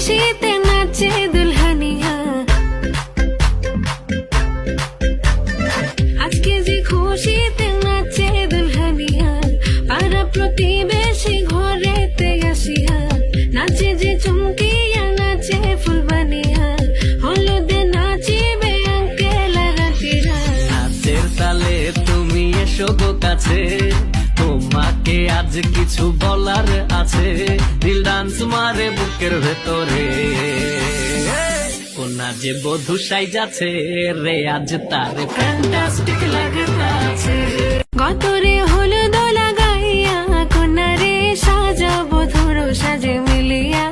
খুশিতে নাচে দুলহানিয়া। আজকে যে খুশিতে নাচে দুলহানিয়া, পাড়া প্রতিবেশী ঘরেতে আসিয়া, নাচে যে চুমকিয়া, নাচে ফুলবানিয়া হলুদে নাচিবে আঙ্কেল রাতিরা তুমি এসো কাছে, তোমাকে আজ কিছু বলার আছে। দিল ডান্স মারে বুকের ভেতরে। কোনা যে বধু সাই যাচ্ছে রে, আজ তার ফ্যান্টাস্টিক লাগতাছে লাগাইয়া, কোনারে সাজাবো ধরো, সাজে মিলিয়া।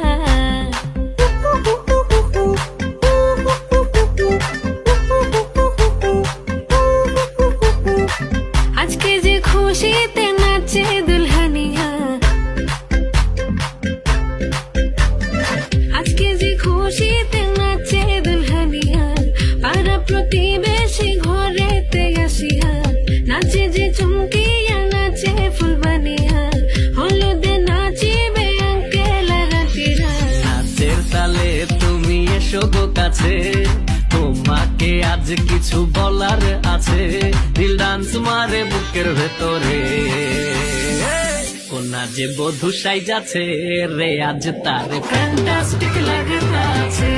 আজকে যে খুশিতে নাচে প্রতিবেশী ঘরেতে আসিয়া নাচে যে চুমকিয়া, নাচে ফুলবানিয়া হলুদে নাচিবে আঙ্কেল রাতিরা নাচের তালে তুমি এসো গো কাছে, তোমাকে আজ কিছু বলার আছে। দিল ডান্স মারে বুকের ভেতরে। কোনা যে বধু সাই যাচ্ছে রে, আজ তার ফ্যান্টাস্টিক লাগতাছে